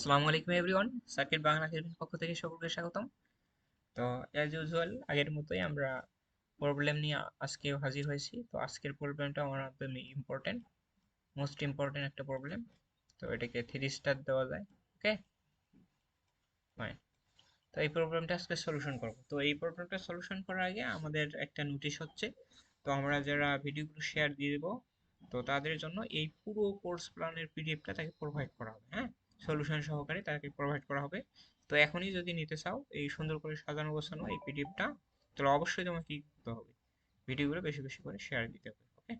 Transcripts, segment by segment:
আসসালামু আলাইকুম everyone circuit Bangla একাডেমির পক্ষ থেকে সকলকে স্বাগতম। তো অ্যাজ ইউজুয়াল আগের মতোই আমরা প্রবলেম নিয়ে আজকেও হাজির হয়েছি। তো, আজকের প্রবলেমটা আমার একদমই ইম্পর্টেন্ট মোস্ট ইম্পর্টেন্ট একটা প্রবলেম তো, এটাকে থ্রি স্টার দেওয়া যায় ওকে ফাইন তো, এই প্রবলেমটা আজকে সলিউশন করব। তো, এই প্রবলেমটা সলিউশন করার আগে আমাদের একটা নোটিশ হচ্ছে। তো, আমরা যারা ভিডিওগুলো শেয়ার দিয়ে দেবো, তো, তাদের জন্য এই পুরো কোর্স প্ল্যানের পিডিএফটা তাকে প্রোভাইড করা হবে হ্যাঁ? সলিউশন সহকারে তাকে প্রোভাইড করা হবে। তো এখনই যদি নিতে চাও, এই সুন্দর করে সাজানো গোছানো এই পিডিএফটা তাহলে অবশ্যই তোমাকে কি করতে হবে? ভিডিওগুলো বেশি বেশি করে শেয়ার দিতে হবে ওকে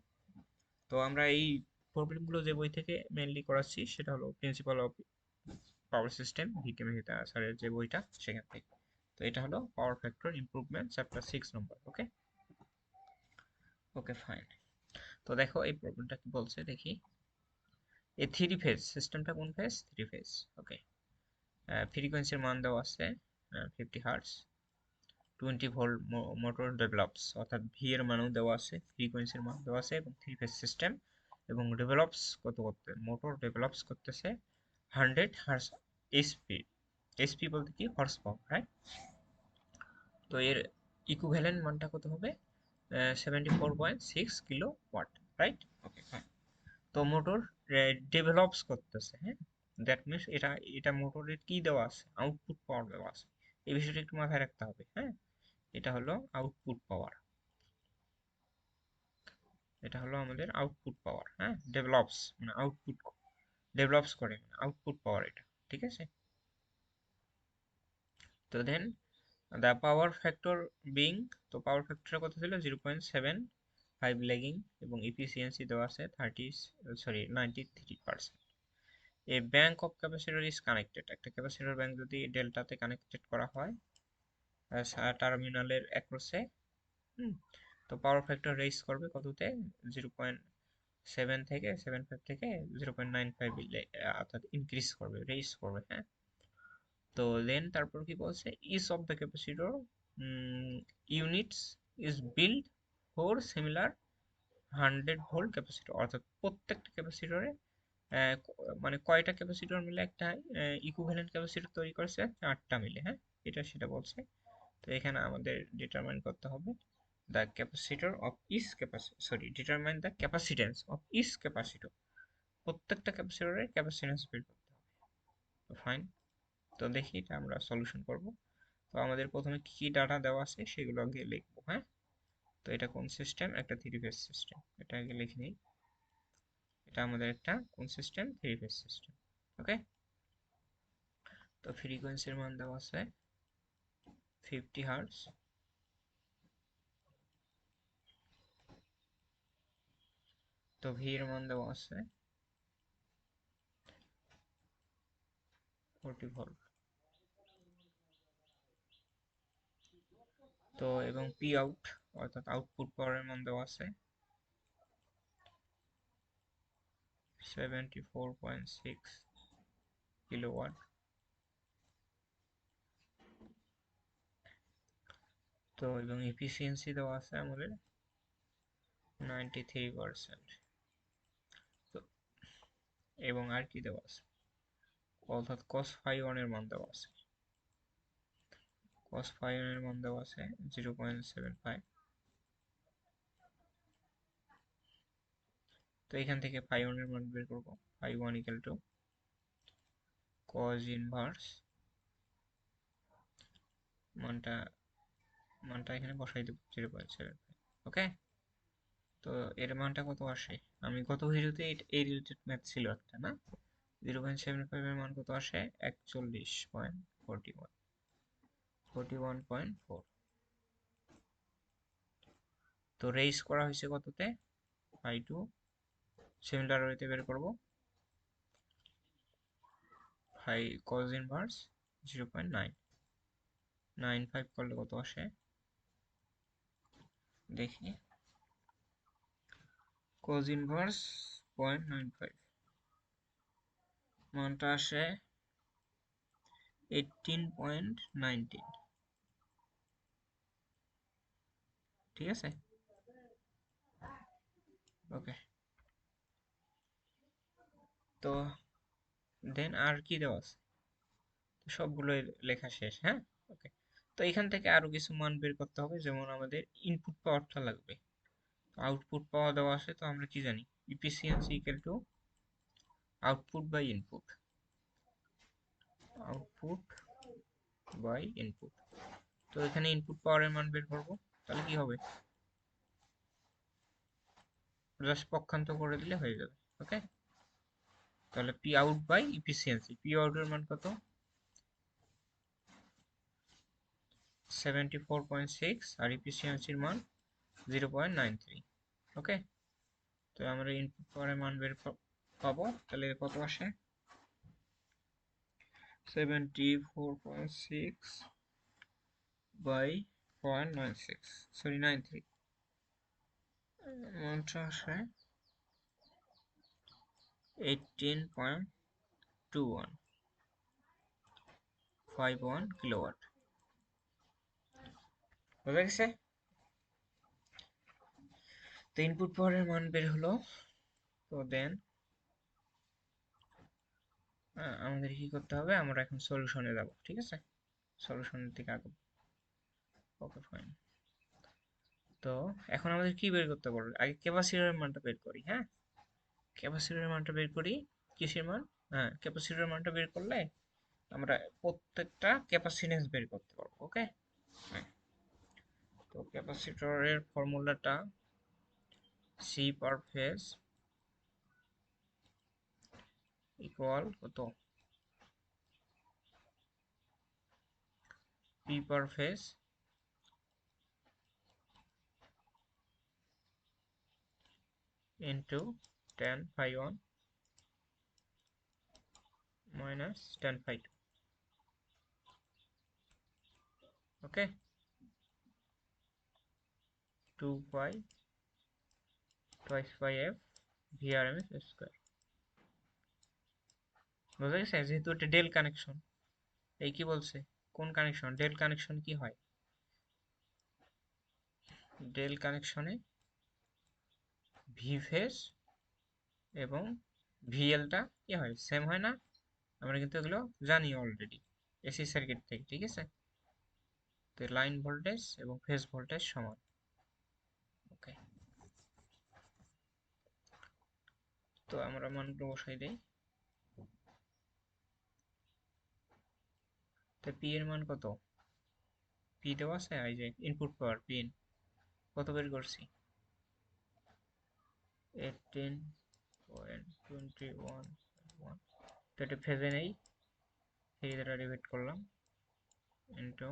তো আমরা এই প্রবলেমগুলো যে বই থেকে মেনলি করাচ্ছি, সেটা হলো principle of power system V K Mehta স্যারের যে বইটা, সেখান থেকে। তো এটা হলো power factor improvement chapter six number okay okay fine তো দেখো এই প্রবলেমটা কি বলছে, দেখি। এই থ্রি ফেজ সিস্টেমটা কোন ফেজ থ্রি ফেজ ওকে ফ্রিকোয়েন্সির মান দেওয়া আছে fifty hertz twenty volt motor develops অর্থাৎ ভি এর মানও দেওয়া আছে ফ্রিকোয়েন্সির মান দেওয়া আছে, এবং থ্রি ফেজ সিস্টেম এবং ডেভেলপস কত করতে মোটর ডেভেলপস করতেছে হান্ড্রেড হার্স এসপি এসপি বলতে কি? হর্স পাওয়ার রাইট তো এর ইকুভ্যালেন্ট মানটা কত হবে? Seventy four point six kilo watt right okay fine তো মোটর ডেভেলপস করতেছে হ্যাঁ? দ্যাট মিনস এটা এটা মোটরের কি দেওয়া আছে? আউটপুট পাওয়ার দেওয়া আছে। এই বিষয়টা একটু মাথায় রাখতে হবে হ্যাঁ? এটা হলো আউটপুট পাওয়ার এটা হলো আমাদের আউটপুট পাওয়ার হ্যাঁ? ডেভেলপস মানে আউটপুট ডেভেলপস করে মানে আউটপুট পাওয়ার এটা, ঠিক আছে? তো then the power factor being তো পাওয়ার ফ্যাক্টরের কথা ছিল zero point seven five lagging এবং ইফিসিয়েন্সি দেওয়া আছে thirty sorry ninety three percent a bank of capacitor is connected একটা ক্যাপাসিটর ব্যাংক যদি ডেল্টাতে কানেক্টেড করা হয় টার্মিনালের অ্যাক্রসে তো পাওয়ার ফ্যাক্টর রেস করবে কততে? জিরো পয়েন্ট সেভেন থেকে সেভেন ফাইভ থেকে জিরো পয়েন্ট নাইন ফাইভ অর্থাৎ ইনক্রিজ করবে রেস করবে হ্যাঁ? তো দেন তারপর কি বলছে? Each of the capacitor units is build four similar hundred volt capacitor, অর্থাৎ প্রত্যেকটা ক্যাপাসিটরে মানে কয়টা ক্যাপাসিটর মিলে একটা ইকুভ্যালেন্ট ক্যাপাসিটর তৈরি করেছে? আটটা মিলে হ্যাঁ? এটা সেটা বলছে। তো এখানে আমাদের ডিটারমাইন করতে হবে the capacitor of each capacity sorry determine the capacitance of each capacitor প্রত্যেকটা ক্যাপাসিটরের ক্যাপাসিটেন্স বের করতে হবে। তো ফাইন তো দেখি এটা আমরা সলিউশন করব। তো আমাদের প্রথমে কি কি ডাটা দেওয়া আছে সেগুলো আগে লিখব হ্যাঁ? তো এটা কোন সিস্টেম একটা থ্রি ফেজ সিস্টেম এটা আগে লিখে নিই। এটা আমাদের একটা কোন system three phase system okay তো ফ্রিকোয়েন্সির মান দেওয়া আছে ফিফটি হার্টস তো ভি এর মান দেওয়া আছে ফোরটি তো এবং পি আউট অর্থাৎ আউটপুট পাওয়ারের মান দেওয়া আছে। Seventy four point six kilowatt তো এবং এফিসিয়েন্সি দেওয়া আছে আমাদের নাইনটি থ্রি পার্সেন্ট তো এবং আর কি দেওয়া আছে? অর্থাৎ কস ফাইভ ওয়ানের মান দেওয়া আছে। কস ফাইভ ওয়ানের মান দেওয়া আছে জিরো পয়েন্ট সেভেন ফাইভ তো এখান থেকে ফাইভ ওয়ানের মান বের করব। Five one equal to cos inverse মানটা মানটা এখানে বসাই দেবো জিরো পয়েন্ট সেভেন ওকে তো এর মানটা কত আসে? আমি গত ভিডিওতে এই রিলেটেড ম্যাথ ছিল একটা, না? জিরো পয়েন্ট সেভেন ফাইভের মান কত আসে? একচল্লিশ point forty one forty one point four তো রেস করা হয়েছে কততে? ফাই টু সিমিলার ওয়েতে বের করব। Phi cos inverse zero point nine nine five করলে কত আসে? দেখি। Cos inverse point nine five মানটা আসে এইটিন পয়েন্ট নাইনটিন ঠিক আছে? ওকে তো দেন আর কি দেওয়া আছে? তো সবগুলো লেখা শেষ হ্যাঁ? ওকে তো এখান থেকে আরও কিছু মান বের করতে হবে, যেমন আমাদের ইনপুট পাওয়ারটা লাগবে। আউটপুট পাওয়া দেওয়া আছে, তো আমরা কি জানি? Efficiency equal to output by input output by input তো এখানে ইনপুট পাওয়ারের মান বের করব, তাহলে কি হবে? জাস্ট পক্ষান্ত করে দিলে হয়ে যাবে ওকে তাহলে P out by efficiency P আউটের মান কত? সেভেন্টি ফোর পয়েন্ট সিক্স আর ইফিসিয়েন্সির মান zero point nine three okay তো আমরা ইনপুট পাওয়ারের মান বের পাবো, তাহলে কত আসে? Seventy four point six by point nine six sorry nine three মানটা আসে eighteen point two one five one kilowatt বোঝা গেছে? তো ইনপুট পাওয়ারের মান বের হলো, তো দেন আমাদের কি করতে হবে? আমরা এখন সলিউশনে যাব, ঠিক আছে? সলিউশনের দিকে আগাবো। ওকে ফাইন তো এখন আমাদের কি বের করতে পারবে আগে ক্যাপাসিটরের মানটা বের করি হ্যাঁ? ক্যাপাসিটরের মানটা বের করি? কিসের মান? হ্যাঁ ক্যাপাসিটরের মানটা বের করলে আমরা প্রত্যেকটা ক্যাপাসিটেন্স বের করতে পারব ওকে তো ক্যাপাসিটরের ফর্মুলাটা সি পার ফেজ ইকুয়াল কত? P per phase into 10 phi 1 minus 10 phi 2 okay. 2 pi twice pi f vrms square. বোঝা গেছে? যেহেতু এটা ডেল কানেকশন এই কি বলছে? কোন কানেকশন ডেল কানেকশন কি হয়? ডেল কানেকশনে ভি ফেস এবং ভিএলটা কি হয়? সেম হয় না? আমরা কিন্তু এগুলো জানি অলরেডি এসি সার্কিট থেকে, ঠিক আছে? তো লাইন ভোল্টেজ এবং ফেজ ভোল্টেজ সমান। ওকে তো আমরা মানগুলো বসাই দেই। তো পি এর মান কত? পি দেওয়া আছে? এই যে ইনপুট পাওয়ার পিন কত বের করছি? Eighteen point twenty one one তো এটা ফেজে নেই। সেই দ্বারা ডিভাইড করলাম ইন্টু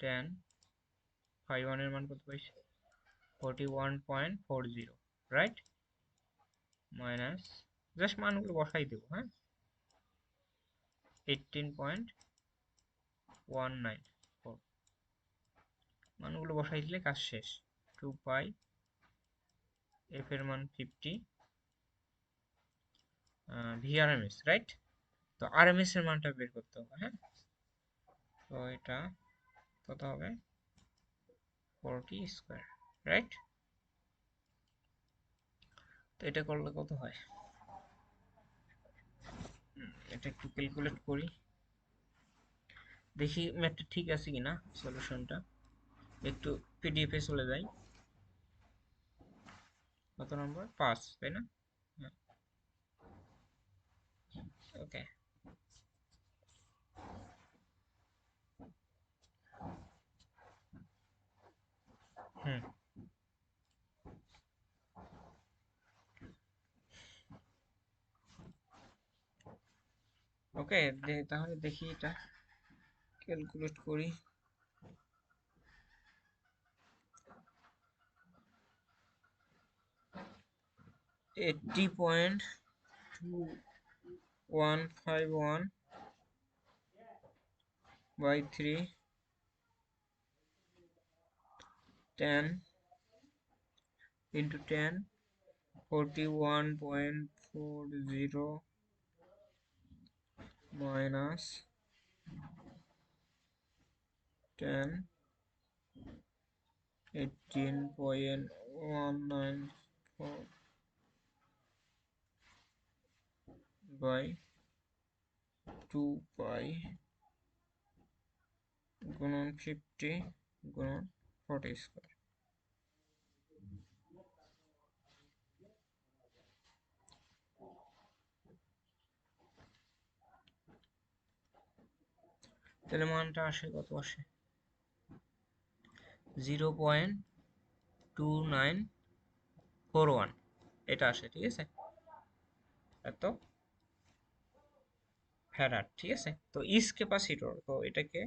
টেন ফাইভ ওয়ানের মান কত পাইছি? Forty one point four zero right minus just মানগুলো বসাই দেবো হ্যাঁ? Eighteen point one nine four মানগুলো বসাই দিলে কাজ শেষ। টু পাই এফ এর মান ফিফটি ভিআরএমএস রাইট তো আরএমএস এর মানটা বের করতে হবে হ্যাঁ? তো এটা কত হবে? ফোরটি স্কোয়ার রাইট তো এটা করলে কত হয়? এটা একটু ক্যালকুলেট করি। দেখি ম্যাথটা ঠিক আছে কিনা সলিউশনটা একটু পিডিএফে চলে যাই। কত নম্বর পাঁচ, তাই না? ওকে হুম ওকে তাহলে দেখি এটা। ক্যালকুলেট করি। eighty point two 151 by 3 10 into 10 41.40 minus 10 by two by গুণন ফিফটি গুণন ফর্টি স্কোয়ার তাহলে মানটা আসে কত আসে? Zero point two nine four one এটা আসে, ঠিক আছে? এত। ফ্যারাড ঠিক আছে? তো ইস ক্যাপাসিটর, তো এটাকে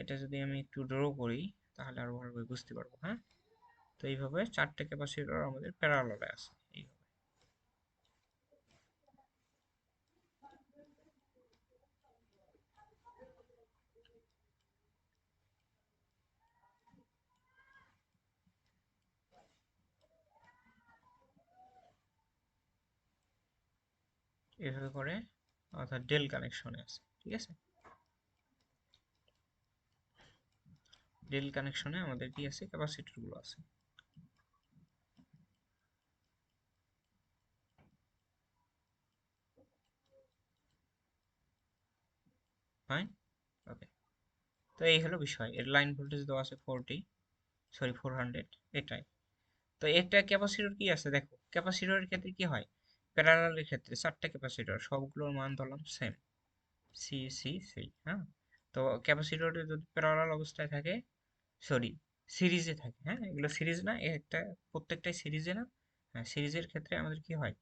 এটা যদি আমি একটু ড্র করি, তাহলে আরও ভালোভাবে বুঝতে পারব হ্যাঁ? তো এইভাবে চারটে ক্যাপাসিটর আমাদের প্যারালালে আছে এভাবে করে অর্থাৎ ডেল কানেকশনে আছে, ঠিক আছে? ডেল কানেকশনে আমাদের কি আছে? ক্যাপাসিটরগুলো আছে। ফাইন ওকে তো এই হলো বিষয়। এর লাইন ভোল্টেজ দেওয়া আছে ফোরটি সরি ফোর হান্ড্রেড এটাই। তো একটা ক্যাপাসিটর কি আছে? দেখো ক্যাপাসিটরের ক্ষেত্রে কি হয়? প্যারালালের ক্ষেত্রে চারটা ক্যাপাসিটর সবগুলোর মান ধরলাম সেম সি সি সি হ্যাঁ? তো ক্যাপাসিটরে যদি প্যারালাল অবস্থায় থাকে সরি সিরিজে থাকে হ্যাঁ? এগুলো সিরিজ না একটা, প্রত্যেকটাই সিরিজে না? হ্যাঁ সিরিজের ক্ষেত্রে আমাদের কি হয়?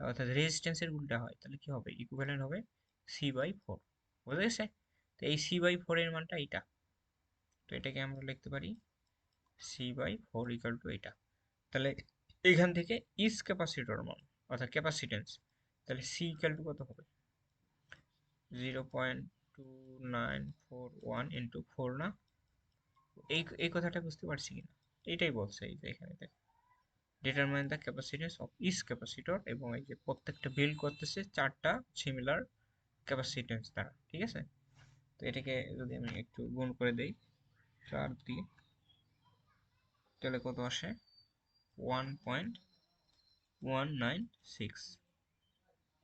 অর্থাৎ রেজিস্ট্যান্সের উল্টা হয়, তাহলে কি হবে? ইকুইভ্যালেন্ট হবে সি বাই ফোর বুঝা গেছে তো এই সি বাই ফোর এর মানটা এইটা। তো এটাকে আমরা লিখতে পারি C by four equal to এটা তাহলে এখান থেকে ইস ক্যাপাসিটর মান অর্থাৎ ক্যাপাসিটেন্স তাহলে সি ইকাল টু কত হবে? Zero point two nine four one into four না? এই এই কথাটা বুঝতে পারছি কিনা? এইটাই বলছে এই যে এখানে, দেখ। Determine the capacitance of each capacitor এবং এই যে প্রত্যেকটা বিল্ড করতেছে চারটা সিমিলার ক্যাপাসিটেন্স দ্বারা, ঠিক আছে? তো এটাকে যদি আমি একটু গুণ করে দেই, চার দিয়ে, তাহলে কত আসে? One point one nine six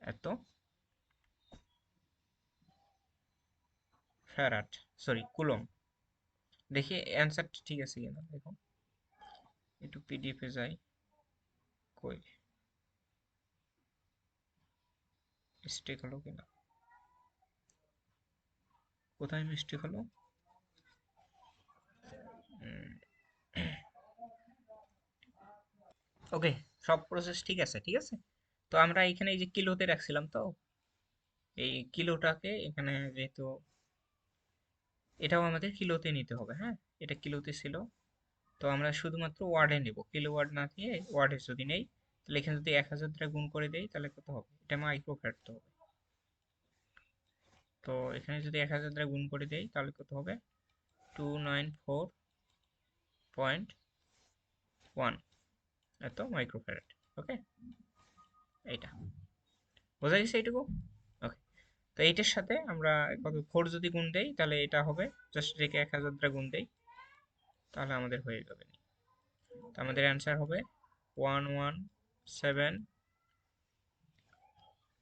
এত? Farad sorry coulomb. দেখি অ্যান্সারটা ঠিক আছে কিনা, দেখো। একটু পিডিএফে যাই, কই? মিস্টেক হলো কিনা? কোথায় মিস্টেক হলো? ওকে সব প্রসেস ঠিক আছে ঠিক আছে? তো আমরা এখানে এই যে কিলোতে রাখছিলাম তো, এই কিলোটাকে এখানে যেহেতু এটাও আমাদের কিলোতে নিতে হবে হ্যাঁ? এটা কিলোতে ছিল। তো আমরা শুধুমাত্র ওয়ার্ডে নেব। কিলো ওয়ার্ড না দিয়ে ওয়ার্ডে যদি নেই, তাহলে এখানে যদি এক হাজার গুণ করে দেই, তাহলে কত হবে? এটা মাইক্রো ফ্যাট হবে। তো এখানে যদি এক হাজার দ্বারা গুণ করে দেই, তাহলে কত হবে? Two nine four point one এত মাইক্রোফ্যারাড ওকে এইটা। বোঝা গেছে এইটুকু? ওকে তো এইটার সাথে আমরা কত ফোর যদি গুণ দেই, তাহলে এটা হবে জাস্ট রেখে এক হাজার দ্বারা গুণ দেই, তাহলে আমাদের হয়ে যাবে তো আমাদের অ্যান্সার হবে one one seven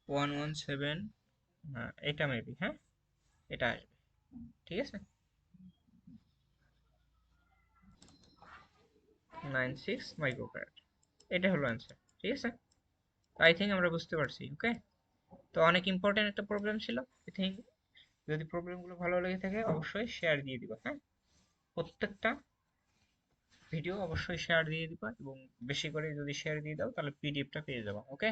one one seven এটা মেবি হ্যাঁ? এটা আসবে, ঠিক আছে? নাইন সিক্স মাইক্রোফ্যারাড এটা হলো অ্যান্সার ঠিক আছে? আই থিঙ্ক আমরা বুঝতে পারছি ওকে তো অনেক ইম্পর্টেন্ট একটা প্রবলেম ছিল। আই থিঙ্ক যদি প্রবলেমগুলো ভালো লেগে থাকে, অবশ্যই শেয়ার দিয়ে দিবা হ্যাঁ? প্রত্যেকটা ভিডিও অবশ্যই শেয়ার দিয়ে দিবা এবং বেশি করে যদি শেয়ার দিয়ে দাও, তাহলে পিডিএফটা পেয়ে যাবা ওকে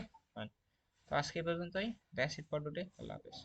তো আজকে পর্যন্তই। দ্যাটস ইট ফর টুডে আল্লাহ হাফেজ।